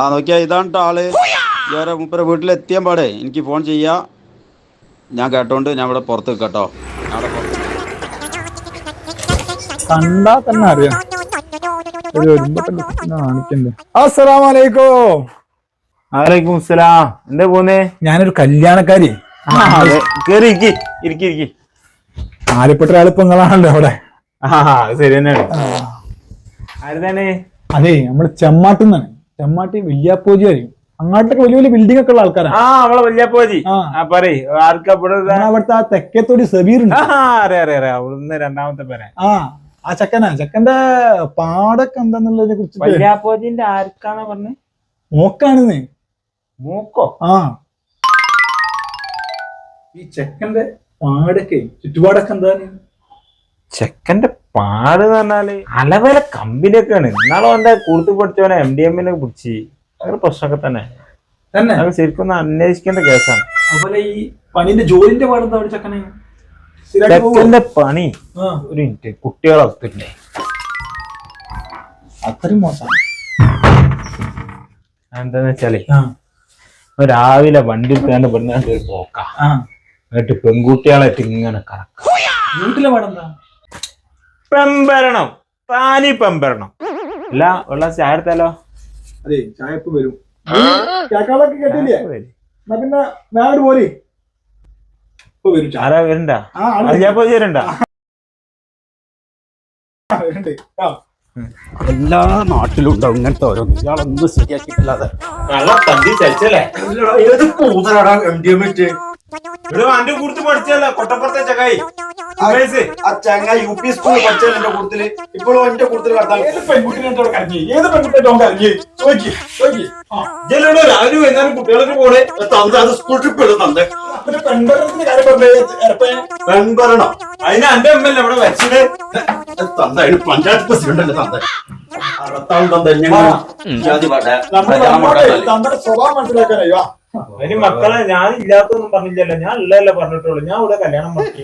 ആ നോക്കിയാ ഇതാണ് ആൾ. ഇവരെ മൂപ്പരെ വീട്ടിലെത്തിയാൻ പാടെ. എനിക്ക് ഫോൺ ചെയ്യാ. ഞാൻ കേട്ടോണ്ട് ഞാൻ ഇവിടെ പുറത്ത് കേട്ടോ കണ്ടാ തന്നെ അറിയാം. അസ്സലാമലൈക്കും. വലൈക്കും സലാം എന്താ പോന്നേ? ഞാനൊരു കല്യാണക്കാരി. കേറി ഇരിക്കി. ഇരിക്കി ഇരിക്കി. ആലപ്പെട്ട ഒരാളിപ്പോ നിങ്ങളാണല്ലോ അവിടെ. ആ ശരി തന്നെയാണ്. ആരുതാണ് അതെ നമ്മൾ ചെമ്മാട്ടിൽ ചെമ്മാട്ടി വല്യാപ്പോജി ആയിരിക്കും. അങ്ങോട്ടൊക്കെ വലിയ വലിയ ബിൽഡിംഗ് ഒക്കെ ഉള്ള ആൾക്കാരാണ് ആ അവളെ വല്യപ്പോജി. ആ. ആ പറയ് ആർക്കാ ഇവിടെ ഒരു- ഞാൻ അവിടുത്തെ ആ തെക്കേത്തോടി സബീർ ഉണ്ട്. ആ അറിയാം അറിയാം അറിയാം. അവിടുന്ന് രണ്ടാമത്തെ പേരെ. ആ ആ ചെക്കനാ. ചെക്കന്റെ പാടൊക്കെ എന്താന്നുള്ളതിനെ കുറിച്ച് വല്യാപ്പോജിന്റെ ആർക്കാണ് പറഞ്ഞത് നോക്കാണെന്ന് മൂക്കോ? ആ. ഈ ചെക്കന്റെ പാടൊക്കെ ചുറ്റുപാടൊക്കെ എന്താണ്? ചെക്കന്റെ പാട് എന്ന് പറഞ്ഞാൽ അലവല കമ്പനിയൊക്കെയാണ്. എന്നാലും എന്താ കൂടുതൽ പഠിച്ചവനെ എം ഡി എമ്മിനെ പിടിച്ച്. അങ്ങനെ പ്രശ്നമൊക്കെ തന്നെ. തന്നെ? അത് ശരിക്കും ഒന്ന് അന്വേഷിക്കേണ്ട കേസാണ്. അതുപോലെ ഈ പണിന്റെ ജോലിന്റെ പാടെന്താ അവിടെ ചെക്കനെ? സ്ഥിരായിട്ട് ചെക്കന്റെ പണി ഒരു മിനിറ്റ്. കുട്ടികളെ ഒത്തില്ലേ അത്രയും മോശം. എന്താന്ന് വെച്ചാലേ രാവിലെ വണ്ടി എടുത്താണ്ട് പെണ്ണാണ്ട് ഒരു പോക്ക. എന്നിട്ട് പെൺകുട്ടികളായിട്ട് ഇങ്ങനെ കറക്ക. വീട്ടിലെ പാടെന്താ? പെമ്പരണം. താനി പെമ്പരണം. അല്ല ഉള്ള ചായത്താലോ അതെ ചായപ്പ് വരും. കേക്കാളൊക്കെ കേട്ടില്ലേ? എന്നാ പിന്നെ വേറെ പോരെ ഇപ്പൊ വരും ചായ. ആരാ വരണ്ട? ആ ആൾ അയ്യപ്പോ ചേരണ്ട വരുന്നുണ്ട്. ആ, എല്ലാ നാട്ടിലുണ്ടോ ഇങ്ങനത്തെ ഓരോന്ന് ഇയാളൊന്നും ശരിയാക്കിയിട്ടില്ലാതെ. ഏത് പൂതലാടാ എം ഡി എം ഇവിടെ വണ്ടി കുറിച്ച് പഠിച്ചല്ലേ കൊട്ടപ്പുറത്തെ ചക്കായി ആ ചങ്ങ യു പി സ്കൂളിൽ പഠിച്ചത് എന്റെ കൂട്ടത്തിൽ. ഇപ്പോഴും എന്റെ കൂട്ടത്തിൽ കണ്ടാൽ ഏത് പെൺകുട്ടിനെ കരഞ്ഞു ഏത് പെൺകുട്ടിയെ അവൻ കരഞ്ഞു ചോദിക്ക് ചോദിക്ക് ആ. ജലോട് രാവിലെ വൈകുന്നേരം കുട്ടികളൊക്കെ കൂടെ തന്ത സ്കൂൾ ട്രിപ്പ് എടുത്ത് തന്തേ. കാര്യം പറഞ്ഞേ എരപ്പേ പെൺഭരണോ അതിന് എന്റെ അമ്മല്ലേ ഇവിടെ വെച്ചത് തന്ത പഞ്ചായത്ത് പ്രസിഡന്റ് തന്ത? അറുപത്താം തന്ത നമ്മുടെ സ്വഭാവം അതിന് മക്കളെ ഞാൻ ഇല്ലാത്തൊന്നും പറഞ്ഞില്ലല്ലോ ഞാൻ ഉള്ളതല്ലേ പറഞ്ഞിട്ടുള്ളൂ. ഞാൻ ഇവിടെ കല്യാണം നടത്തി.